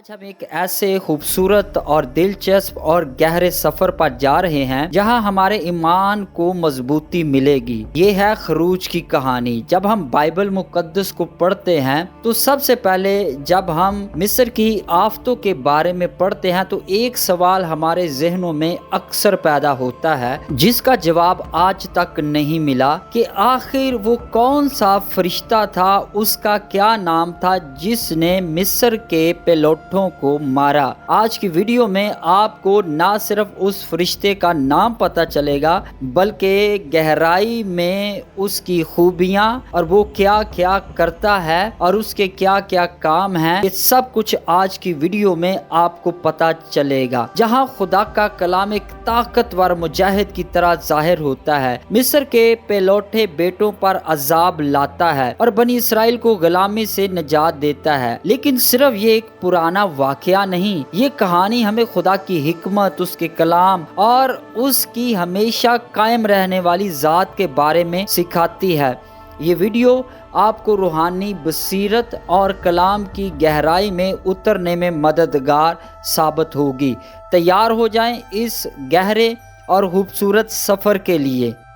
آج ہم ایک ایسے خوبصورت اور دلچسپ اور گہرے سفر پر جا رہے ہیں، جہاں ہمارے ایمان کو مضبوطی ملے گی۔ یہ ہے خروج کی کہانی۔ جب ہم بائبل مقدس کو پڑھتے ہیں، تو سب سے پہلے جب ہم مصر کی آفتوں کے بارے میں پڑھتے ہیں، تو ایک سوال ہمارے ذہنوں میں اکثر پیدا ہوتا ہے، جس کا جواب آج تک نہیں ملا کہ آخر وہ کون سا فرشتہ تھا، اس کا کیا نام تھا، جس نے مصر کے پیلوٹ کو مارا۔ آج کی ویڈیو میں آپ کو نہ صرف اس فرشتے کا نام پتا چلے گا، بلکہ گہرائی میں اس کی خوبیاں اور وہ کیا کیا کرتا ہے اور اس کے کیا کیا کام ہیں۔ یہ سب کچھ آج کی ویڈیو میں آپ کو پتا چلے گا۔ جہاں خدا کا کلام ایک طاقتور مجاہد کی طرح ظاہر ہوتا ہے، مصر کے پیلوٹے بیٹوں پر عذاب لاتا ہے اور بنی اسرائیل کو غلامی سے نجات دیتا ہے۔ لیکن صرف یہ ایک پرانا واقعہ نہیں۔ یہ کہانی ہمیں خدا کی حکمت، اس کے کلام اور اس کی ہمیشہ قائم رہنے والی ذات کے بارے میں سکھاتی ہے۔ یہ ویڈیو آپ کو روحانی بصیرت اور کلام کی گہرائی میں اترنے میں مددگار ثابت ہوگی۔ تیار ہو جائیں اس گہرے اور خوبصورت سفر کے لیے۔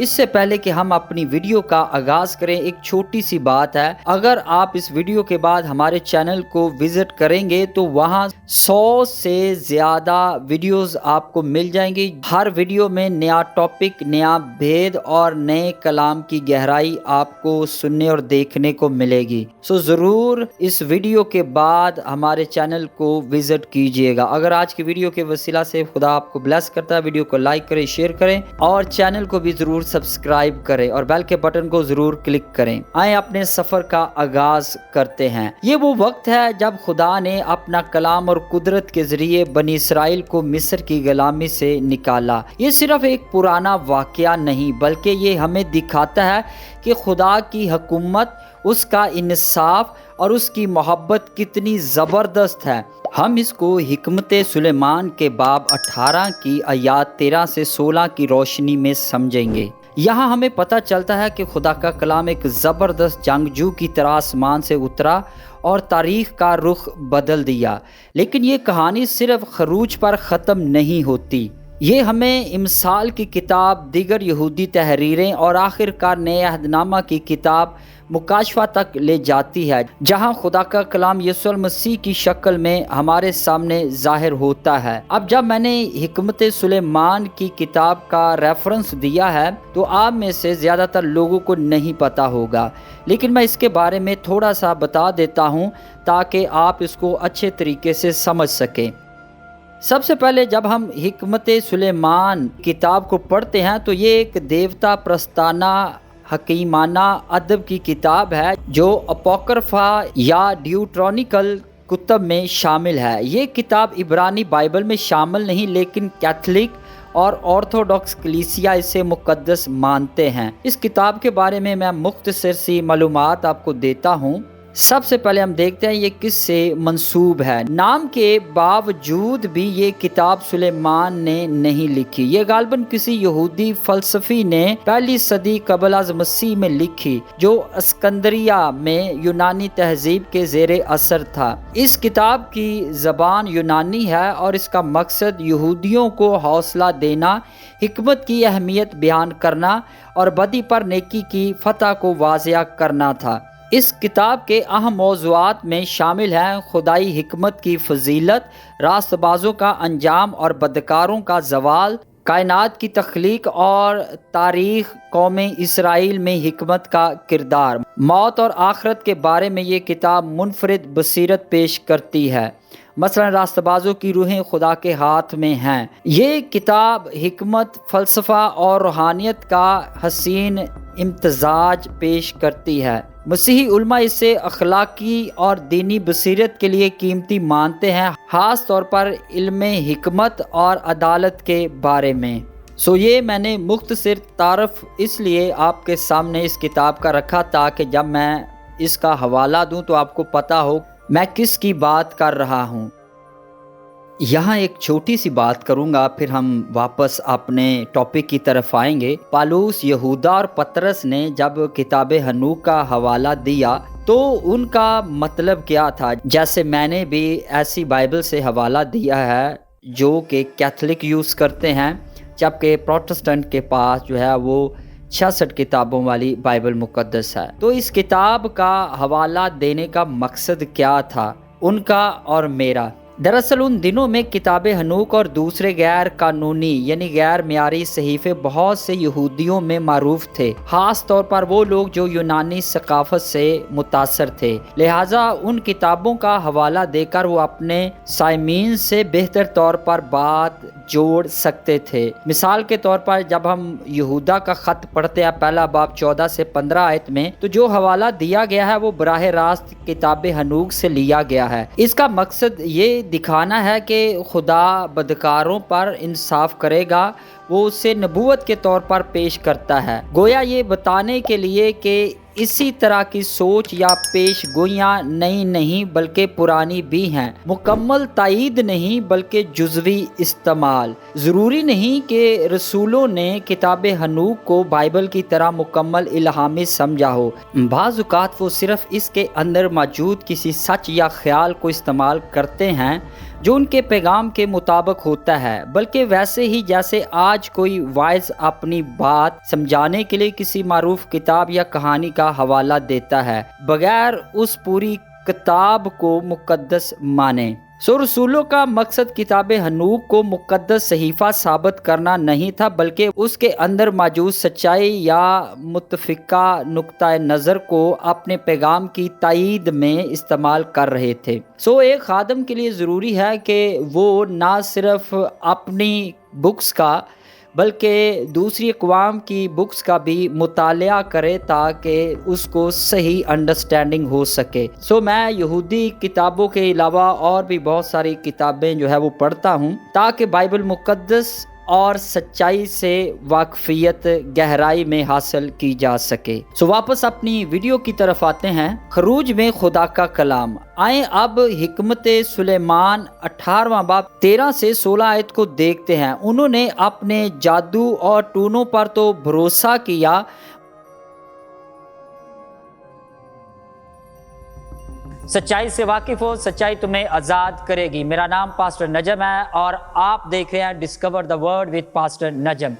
اس سے پہلے کہ ہم اپنی ویڈیو کا آغاز کریں، ایک چھوٹی سی بات ہے۔ اگر آپ اس ویڈیو کے بعد ہمارے چینل کو وزٹ کریں گے تو وہاں سو سے زیادہ ویڈیوز آپ کو مل جائیں گی۔ ہر ویڈیو میں نیا ٹاپک، نیا بھید اور نئے کلام کی گہرائی آپ کو سننے اور دیکھنے کو ملے گی۔ سو ضرور اس ویڈیو کے بعد ہمارے چینل کو وزٹ کیجیے گا۔ اگر آج کی ویڈیو کے وسیلہ سے خدا آپ کو بلیس کرتا ہے، ویڈیو کو لائک کریں شیئر کریں اور چینل کو بھی ضرور سبسکرائب کریں اور بیل کے بٹن کو ضرور کلک کریں۔ آئیں اپنے سفر کا آغاز کرتے ہیں۔ یہ وہ وقت ہے جب خدا نے اپنا کلام اور قدرت کے ذریعے بنی اسرائیل کو مصر کی غلامی سے نکالا۔ یہ صرف ایک پرانا واقعہ نہیں، بلکہ یہ ہمیں دکھاتا ہے کہ خدا کی حکومت، اس کا انصاف اور اس کی محبت کتنی زبردست ہے۔ ہم اس کو حکمت سلیمان کے باب اٹھارہ کی آیات تیرہ سے سولہ کی روشنی میں سمجھیں گے۔ یہاں ہمیں پتہ چلتا ہے کہ خدا کا کلام ایک زبردست جنگجو کی طرح آسمان سے اترا اور تاریخ کا رخ بدل دیا۔ لیکن یہ کہانی صرف خروج پر ختم نہیں ہوتی۔ یہ ہمیں امسال کی کتاب، دیگر یہودی تحریریں اور آخر کار نئے عہد نامہ کی کتاب مکاشفہ تک لے جاتی ہے، جہاں خدا کا کلام یسوع المسیح کی شکل میں ہمارے سامنے ظاہر ہوتا ہے۔ اب جب میں نے حکمت سلیمان کی کتاب کا ریفرنس دیا ہے، تو آپ میں سے زیادہ تر لوگوں کو نہیں پتا ہوگا۔ لیکن میں اس کے بارے میں تھوڑا سا بتا دیتا ہوں تاکہ آپ اس کو اچھے طریقے سے سمجھ سکیں۔ سب سے پہلے جب ہم حکمت سلیمان کتاب کو پڑھتے ہیں، تو یہ ایک دیوتا پرستانہ حکیمانہ ادب کی کتاب ہے جو اپوکرفا یا ڈیوٹرونیکل کتب میں شامل ہے۔ یہ کتاب عبرانی بائبل میں شامل نہیں، لیکن کیتھلک اور آرتھوڈاکس کلیسیا اسے مقدس مانتے ہیں۔ اس کتاب کے بارے میں میں مختصر سی معلومات آپ کو دیتا ہوں۔ سب سے پہلے ہم دیکھتے ہیں یہ کس سے منسوب ہے۔ نام کے باوجود بھی یہ کتاب سلیمان نے نہیں لکھی۔ یہ غالباً کسی یہودی فلسفی نے پہلی صدی قبل از مسیح میں لکھی، جو اسکندریہ میں یونانی تہذیب کے زیر اثر تھا۔ اس کتاب کی زبان یونانی ہے اور اس کا مقصد یہودیوں کو حوصلہ دینا، حکمت کی اہمیت بیان کرنا اور بدی پر نیکی کی فتح کو واضح کرنا تھا۔ اس کتاب کے اہم موضوعات میں شامل ہیں خدائی حکمت کی فضیلت راست بازوں کا انجام اور بدکاروں کا زوال، کائنات کی تخلیق اور تاریخ، قوم اسرائیل میں حکمت کا کردار۔ موت اور آخرت کے بارے میں یہ کتاب منفرد بصیرت پیش کرتی ہے۔ مثلا راست بازوں کی روحیں خدا کے ہاتھ میں ہیں۔ یہ کتاب حکمت، فلسفہ اور روحانیت کا حسین امتزاج پیش کرتی ہے۔ مسیحی علماء اسے اخلاقی اور دینی بصیرت کے لیے قیمتی مانتے ہیں، خاص طور پر علم حکمت اور عدالت کے بارے میں۔ سو یہ میں نے مختصر تعارف اس لیے آپ کے سامنے اس کتاب کا رکھا تاکہ جب میں اس کا حوالہ دوں تو آپ کو پتہ ہو میں کس کی بات کر رہا ہوں۔ یہاں ایک چھوٹی سی بات کروں گا، پھر ہم واپس اپنے ٹاپک کی طرف آئیں گے۔ پالوس، یہودا اور پترس نے جب کتاب ہنوک کا حوالہ دیا تو ان کا مطلب کیا تھا؟ جیسے میں نے بھی ایسی بائبل سے حوالہ دیا ہے جو کہ کیتھولک یوز کرتے ہیں، جبکہ پروٹسٹنٹ کے پاس جو ہے وہ چھیاسٹھ کتابوں والی بائبل مقدس ہے۔ تو اس کتاب کا حوالہ دینے کا مقصد کیا تھا؟ ان کا اور میرا۔ دراصل ان دنوں میں کتاب ہنوک اور دوسرے غیر قانونی یعنی غیر معیاری صحیفے بہت سے یہودیوں میں معروف تھے۔ خاص طور پر وہ لوگ جو یونانی ثقافت سے متاثر تھے۔ لہٰذا ان کتابوں کا حوالہ دے کر وہ اپنے سائمین سے بہتر طور پر بات جوڑ سکتے تھے۔ مثال کے طور پر جب ہم یہودا کا خط پڑھتے ہیں، پہلا باب چودہ سے پندرہ آیت میں، تو جو حوالہ دیا گیا ہے، وہ براہ راست کتاب حنوک سے لیا گیا ہے۔ اس کا مقصد یہ دکھانا ہے کہ خدا بدکاروں پر انصاف کرے گا، وہ اسے نبوت کے طور پر پیش کرتا ہے۔ گویا یہ بتانے کے لیے کہ اسی طرح کی سوچ یا پیش گوئیاں نئی نہیں بلکہ پرانی بھی ہیں۔ مکمل تائید نہیں بلکہ جزوی استعمال۔ ضروری نہیں کہ رسولوں نے کتاب حنوک کو بائبل کی طرح مکمل الہامی سمجھا ہو۔ بعض اوقات وہ صرف اس کے اندر موجود کسی سچ یا خیال کو استعمال کرتے ہیں۔ جو ان کے پیغام کے مطابق ہوتا ہے، بلکہ ویسے ہی جیسے آج کوئی وائز اپنی بات سمجھانے کے لیے کسی معروف کتاب یا کہانی کا حوالہ دیتا ہے، بغیر اس پوری کتاب کو مقدس مانے۔ سو رسولوں کا مقصد کتاب حنوب کو مقدس صحیفہ ثابت کرنا نہیں تھا، بلکہ اس کے اندر موجود سچائی یا متفقہ نقطۂ نظر کو اپنے پیغام کی تائید میں استعمال کر رہے تھے۔ سو ایک خادم کے لیے ضروری ہے کہ وہ نہ صرف اپنی بکس کا بلکہ دوسری اقوام کی بکس کا بھی مطالعہ کرے تاکہ اس کو صحیح انڈرسٹینڈنگ ہو سکے۔ سو میں یہودی کتابوں کے علاوہ اور بھی بہت ساری کتابیں جو ہے وہ پڑھتا ہوں تاکہ بائبل مقدس اور سچائی سے واقفیت گہرائی میں حاصل کی جا سکے۔ سو واپس اپنی ویڈیو کی طرف آتے ہیں۔ خروج میں خدا کا کلام۔ آئیں اب حکمت سلیمان اٹھارواں باپ تیرہ سے سولہ آیت کو دیکھتے ہیں۔ انہوں نے اپنے جادو اور ٹونوں پر تو بھروسہ کیا۔ سچائی سے واقف ہو، سچائی تمہیں آزاد کرے گی۔ میرا نام پاسٹر نجم ہے اور آپ دیکھ رہے ہیں discover the word with pastor Najam.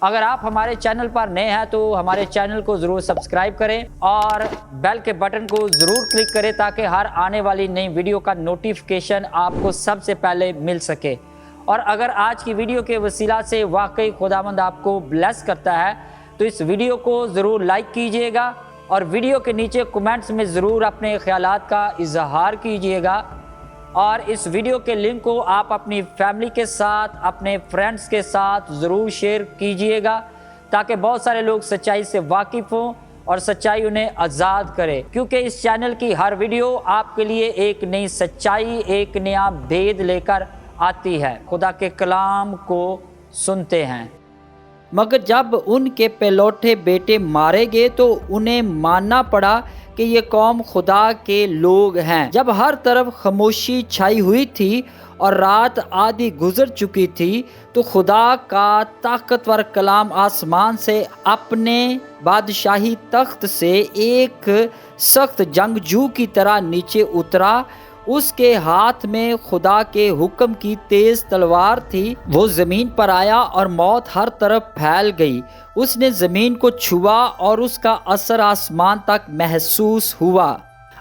اگر آپ ہمارے چینل پر نئے ہیں تو ہمارے چینل کو ضرور سبسکرائب کریں اور بیل کے بٹن کو ضرور کلک کریں تاکہ ہر آنے والی نئی ویڈیو کا نوٹیفکیشن آپ کو سب سے پہلے مل سکے۔ اور اگر آج کی ویڈیو کے وسیلہ سے واقعی خداوند آپ کو بلیس کرتا ہے تو اس ویڈیو کو ضرور لائک کیجیے گا۔ اور ویڈیو کے نیچے کومنٹس میں ضرور اپنے خیالات کا اظہار کیجیے گا اور اس ویڈیو کے لنک کو آپ اپنی فیملی کے ساتھ، اپنے فرینڈز کے ساتھ ضرور شیئر کیجیے گا تاکہ بہت سارے لوگ سچائی سے واقف ہوں اور سچائی انہیں آزاد کرے۔ کیونکہ اس چینل کی ہر ویڈیو آپ کے لیے ایک نئی سچائی، ایک نیا بھید لے کر آتی ہے۔ خدا کے کلام کو سنتے ہیں۔ مگر جب ان کے پیلوٹے بیٹے مارے گئے تو انہیں ماننا پڑا کہ یہ قوم خدا کے لوگ ہیں۔ جب ہر طرف خاموشی چھائی ہوئی تھی اور رات آدھی گزر چکی تھی تو خدا کا طاقتور کلام آسمان سے اپنے بادشاہی تخت سے ایک سخت جنگجو کی طرح نیچے اترا اس کے ہاتھ میں خدا کے حکم کی تیز تلوار تھی، وہ زمین پر آیا اور موت ہر طرف پھیل گئی۔ اس نے زمین کو چھوا اور اس کا اثر آسمان تک محسوس ہوا۔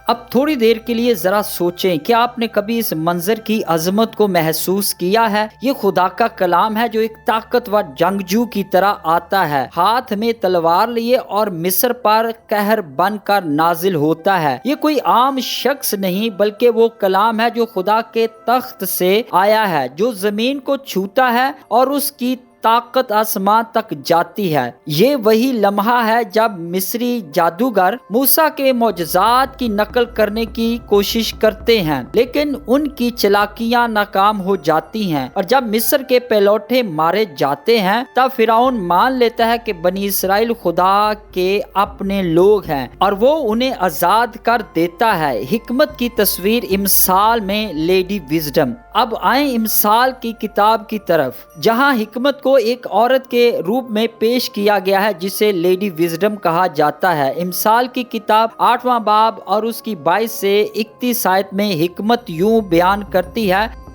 اب تھوڑی دیر کے لیے ذرا سوچیں کہ آپ نے کبھی اس منظر کی عظمت کو محسوس کیا ہے؟ یہ خدا کا کلام ہے جو ایک طاقتور جنگجو کی طرح آتا ہے۔ ہاتھ میں تلوار لیے اور مصر پر کہر بن کر نازل ہوتا ہے۔ یہ کوئی عام شخص نہیں، بلکہ وہ کلام ہے جو خدا کے تخت سے آیا ہے، جو زمین کو چھوتا ہے اور اس کی طاقت آسمان تک جاتی ہے۔ یہ وہی لمحہ ہے جب مصری جادوگر موسا کے معجزات کی نقل کرنے کی کوشش کرتے ہیں، لیکن ان کی چلاکیاں ناکام ہو جاتی ہیں۔ اور جب مصر کے پیلوٹے مارے جاتے ہیں، تب فراؤن مان لیتا ہے کہ بنی اسرائیل خدا کے اپنے لوگ ہیں اور وہ انہیں آزاد کر دیتا ہے۔ حکمت کی تصویر امسال میں، لیڈی وزڈم۔ اب آئیں امسال کی کتاب کی طرف، جہاں حکمت کو ایک عورت کے روپ میں پیش کیا گیا ہے، جسے لیڈی وزڈم کہا جاتا ہے۔ امسال کی کتاب آٹھواں باب اور اس کی بائیس سے اکتیس آیت میں حکمت یوں بیان کرتی ہے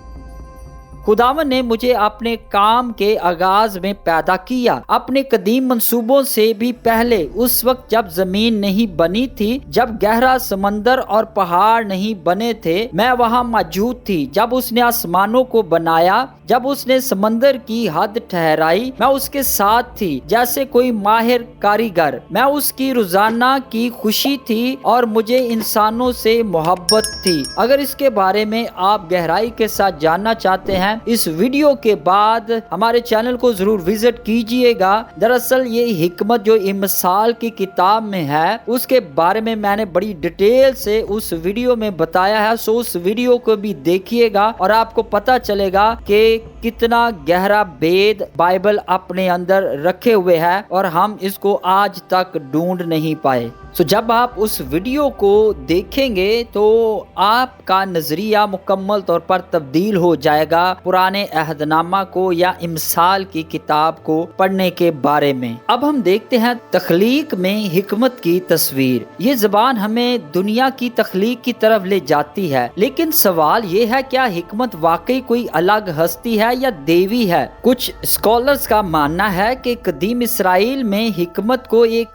خداون نے مجھے اپنے کام کے آغاز میں پیدا کیا۔ اپنے قدیم منصوبوں سے بھی پہلے، اس وقت جب زمین نہیں بنی تھی، جب گہرا سمندر اور پہاڑ نہیں بنے تھے، میں وہاں موجود تھی۔ جب اس نے آسمانوں کو بنایا، جب اس نے سمندر کی حد ٹھہرائی، میں اس کے ساتھ تھی، جیسے کوئی ماہر کاریگر۔ میں اس کی روزانہ کی خوشی تھی اور مجھے انسانوں سے محبت تھی۔ اگر اس کے بارے میں آپ گہرائی کے ساتھ جاننا چاہتے ہیں اس ویڈیو کے بعد ہمارے چینل کو ضرور وزٹ کیجیے گا۔ دراصل یہ حکمت جو امسال کی کتاب میں ہے، اس کے بارے میں میں نے بڑی ڈیٹیل سے اس ویڈیو میں بتایا ہے۔ سو اس ویڈیو کو بھی دیکھیے گا اور آپ کو پتا چلے گا کہ کتنا گہرا بید بائبل اپنے اندر رکھے ہوئے ہے اور ہم اس کو آج تک ڈھونڈ نہیں پائے۔ سو جب آپ اس ویڈیو کو دیکھیں گے تو آپ کا نظریہ مکمل طور پر تبدیل ہو جائے گا۔ پرانے عہد نامہ کو یا امثال کی کتاب کو پڑھنے کے بارے میں۔ اب ہم دیکھتے ہیں تخلیق میں حکمت کی تصویر۔ یہ زبان ہمیں دنیا کی تخلیق کی طرف لے جاتی ہے، لیکن سوال یہ ہے کیا حکمت واقعی کوئی الگ ہستی ہے یا دیوی ہے؟ کچھ اسکالرز کا ماننا ہے کہ قدیم اسرائیل میں حکمت کو ایک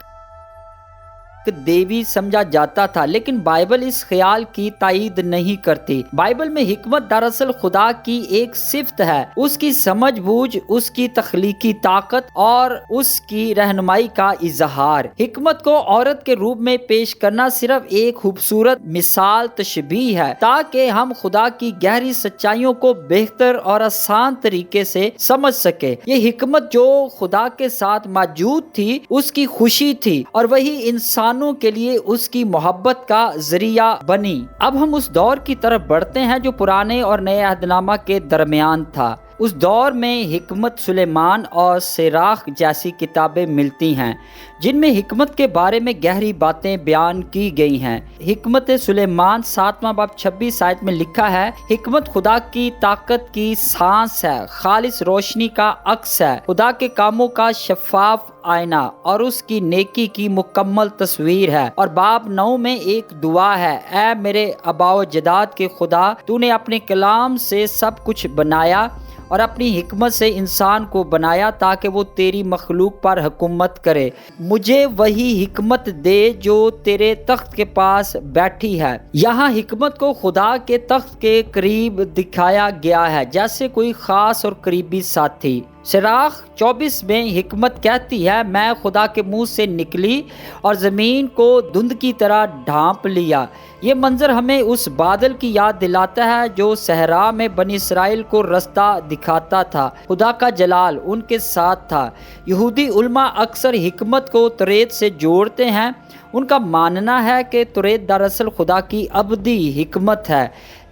دیوی سمجھا جاتا تھا، لیکن بائبل اس خیال کی تائید نہیں کرتی۔ بائبل میں حکمت دراصل خدا کی ایک صفت ہے۔ اس کی سمجھ بوجھ، اس کی تخلیقی طاقت اور اس کی رہنمائی کا اظہار۔ حکمت کو عورت کے روپ میں پیش کرنا صرف ایک خوبصورت مثال تشبیح ہے، تاکہ ہم خدا کی گہری سچائیوں کو بہتر اور آسان طریقے سے سمجھ سکے یہ حکمت جو خدا کے ساتھ موجود تھی، اس کی خوشی تھی اور وہی انسان مسلمانوں کے لیے اس کی محبت کا ذریعہ بنی۔ اب ہم اس دور کی طرف بڑھتے ہیں جو پرانے اور نئے عہد نامہ کے درمیان تھا۔ اس دور میں حکمت سلیمان اور سیراخ جیسی کتابیں ملتی ہیں۔ جن میں حکمت کے بارے میں گہری باتیں بیان کی گئی ہیں۔ حکمت سلیمان ساتواں باب چھبیس آیت میں لکھا ہے، حکمت خدا کی طاقت کی سانس ہے، خالص روشنی کا عکس ہے۔ خدا کے کاموں کا شفاف آئینہ اور اس کی نیکی کی مکمل تصویر ہے۔ اور باب نو میں ایک دعا ہے، اے میرے اباؤ جداد کے خدا، تو نے اپنے کلام سے سب کچھ بنایا اور اپنی حکمت سے انسان کو بنایا تاکہ وہ تیری مخلوق پر حکومت کرے۔ مجھے وہی حکمت دے جو تیرے تخت کے پاس بیٹھی ہے۔ یہاں حکمت کو خدا کے تخت کے قریب دکھایا گیا ہے، جیسے کوئی خاص اور قریبی ساتھی۔ سراخ چوبیس میں حکمت کہتی ہے، میں خدا کے منہ سے نکلی اور زمین کو دھند کی طرح ڈھانپ لیا۔ یہ منظر ہمیں اس بادل کی یاد دلاتا ہے جو صحرا میں بنی اسرائیل کو رستہ دکھاتا تھا۔ خدا کا جلال ان کے ساتھ تھا۔ یہودی علماء اکثر حکمت کو تریت سے جوڑتے ہیں۔ ان کا ماننا ہے کہ توریت دراصل خدا کی ابدی حکمت ہے۔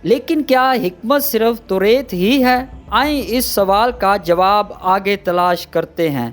لیکن کیا حکمت صرف توریت ہی ہے؟ آئیں اس سوال کا جواب آگے تلاش کرتے ہیں۔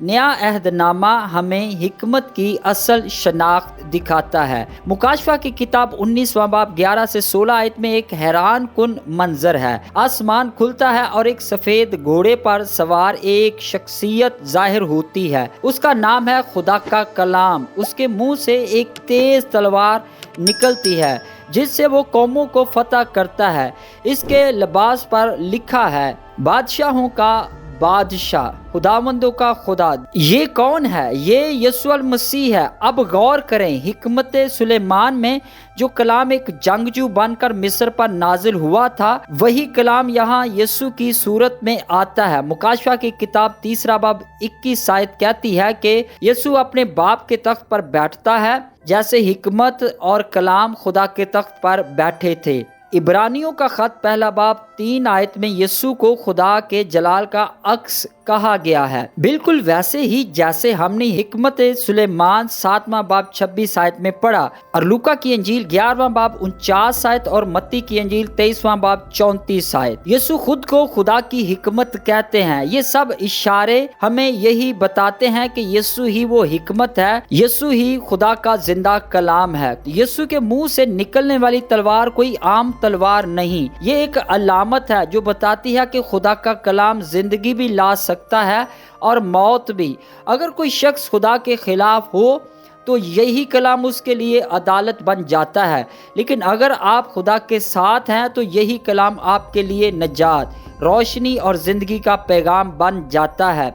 نیا عہد نامہ ہمیں حکمت کی اصل شناخت دکھاتا ہے۔ مکاشفہ کی کتاب انیسواں باب گیارہ سے سولہ آیت میں ایک حیران کن منظر ہے۔ آسمان کھلتا ہے اور ایک سفید گھوڑے پر سوار ایک شخصیت ظاہر ہوتی ہے۔ اس کا نام ہے خدا کا کلام۔ اس کے منہ سے ایک تیز تلوار نکلتی ہے۔ جس سے وہ قوموں کو فتح کرتا ہے، اس کے لباس پر لکھا ہے، بادشاہوں کا بادشاہ خدا مندوں کا خدا۔ یہ کون ہے؟ یہ یسو المسیح ہے۔ اب غور کریں، حکمت سلیمان میں جو کلام ایک جنگجو بن کر مصر پر نازل ہوا تھا، وہی کلام یہاں یسو کی صورت میں آتا ہے۔ مکاشفہ کی کتاب تیسرا باب اکیس سائد کہتی ہے کہ یسو اپنے باپ کے تخت پر بیٹھتا ہے، جیسے حکمت اور کلام خدا کے تخت پر بیٹھے تھے۔ عبرانیوں کا خط پہلا باب تین آیت میں یسو کو خدا کے جلال کا عکس کہا گیا ہے۔ بالکل ویسے ہی جیسے ہم نے حکمت سلیمان ساتواں باب چھبیس آیت میں پڑھا اور لوکا کی انجیل گیارہواں باب انچاس آیت اور متی کی انجیل تیئیسواں باب چونتیس آیت۔ یسو خود کو خدا کی حکمت کہتے ہیں۔ یہ سب اشارے ہمیں یہی بتاتے ہیں کہ یسو ہی وہ حکمت ہے۔ یسو ہی خدا کا زندہ کلام ہے۔ یسو کے منہ سے نکلنے والی تلوار کوئی عام تلوار نہیں۔ یہ ایک علامت ہے، جو بتاتی ہے کہ خدا کا کلام زندگی بھی لا سکتا ہے اور موت بھی۔ اگر کوئی شخص خدا کے خلاف ہو، تو یہی کلام اس کے لیے عدالت بن جاتا ہے۔ لیکن اگر آپ خدا کے ساتھ ہیں، تو یہی کلام آپ کے لیے نجات، روشنی اور زندگی کا پیغام بن جاتا ہے۔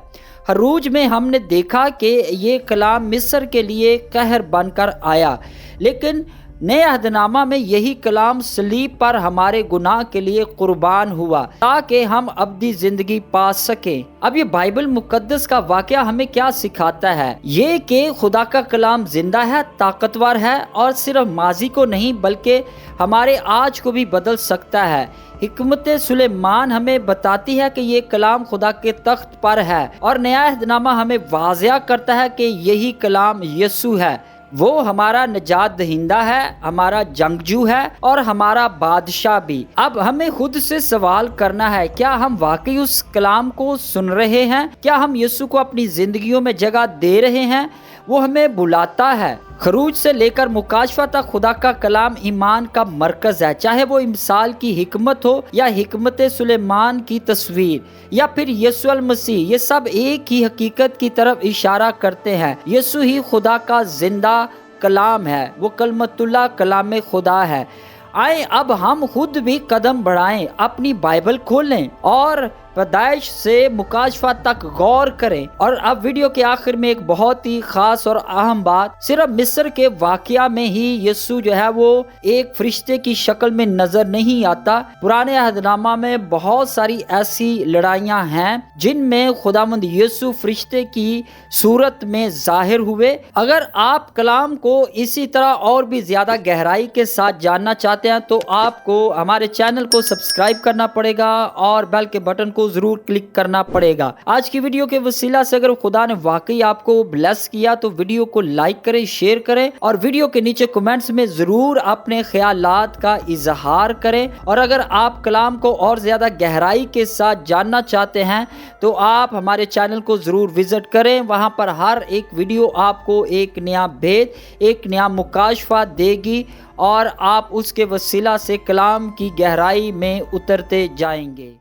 حروج میں ہم نے دیکھا کہ یہ کلام مصر کے لیے قہر بن کر آیا، لیکن نئے عہد نامہ میں یہی کلام سلیب پر ہمارے گناہ کے لیے قربان ہوا، تاکہ ہم ابدی زندگی پا سکیں۔ اب یہ بائبل مقدس کا واقعہ ہمیں کیا سکھاتا ہے؟ یہ کہ خدا کا کلام زندہ ہے، طاقتور ہے اور صرف ماضی کو نہیں، بلکہ ہمارے آج کو بھی بدل سکتا ہے۔ حکمت سلیمان ہمیں بتاتی ہے کہ یہ کلام خدا کے تخت پر ہے اور نیا عہد نامہ ہمیں واضح کرتا ہے کہ یہی کلام یسو ہے۔ وہ ہمارا نجات دہندہ ہے، ہمارا جنگجو ہے اور ہمارا بادشاہ بھی۔ اب ہمیں خود سے سوال کرنا ہے، کیا ہم واقعی اس کلام کو سن رہے ہیں؟ کیا ہم یسو کو اپنی زندگیوں میں جگہ دے رہے ہیں؟ وہ ہمیں بلاتا ہے۔ خروج سے لے کر مکاشفہ تک خدا کا کلام ایمان کا مرکز ہے۔ چاہے وہ امثال کی حکمت ہو یا حکمت سلیمان کی تصویر یا پھر یسو المسیح، یہ سب ایک ہی حقیقت کی طرف اشارہ کرتے ہیں۔ یسو ہی خدا کا زندہ کلام ہے۔ وہ کلمت اللہ کلام خدا ہے۔ آئیں اب ہم خود بھی قدم بڑھائیں، اپنی بائبل کھولیں اور پیدائش سے مکاشفہ تک غور کریں اور اب ویڈیو کے آخر میں ایک بہت ہی خاص اور اہم بات، صرف مصر کے واقعہ میں ہی یسو جو ہے وہ ایک فرشتے کی شکل میں نظر نہیں آتا۔ پرانے عہد نامہ میں بہت ساری ایسی لڑائیاں ہیں جن میں خدا مند یسو فرشتے کی صورت میں ظاہر ہوئے۔ اگر آپ کلام کو اسی طرح اور بھی زیادہ گہرائی کے ساتھ جاننا چاہتے ہیں تو آپ کو ہمارے چینل کو سبسکرائب کرنا پڑے گا اور بیل کے بٹن کو کو ضرور کلک کرنا پڑے گا۔ آج کی ویڈیو کے وسیلہ سے اگر خدا نے واقعی آپ کو بلیس کیا تو ویڈیو کو لائک کریں شیئر کریں اور ویڈیو کے نیچے کومنٹس میں ضرور اپنے خیالات کا اظہار کریں۔ اور اگر آپ کلام کو اور زیادہ گہرائی کے ساتھ جاننا چاہتے ہیں تو آپ ہمارے چینل کو ضرور وزٹ کریں۔ وہاں پر ہر ایک ویڈیو آپ کو ایک نیا بھید، ایک نیا مکاشفہ دے گی اور آپ اس کے وسیلہ سے کلام کی گہرائی میں اترتے جائیں گے۔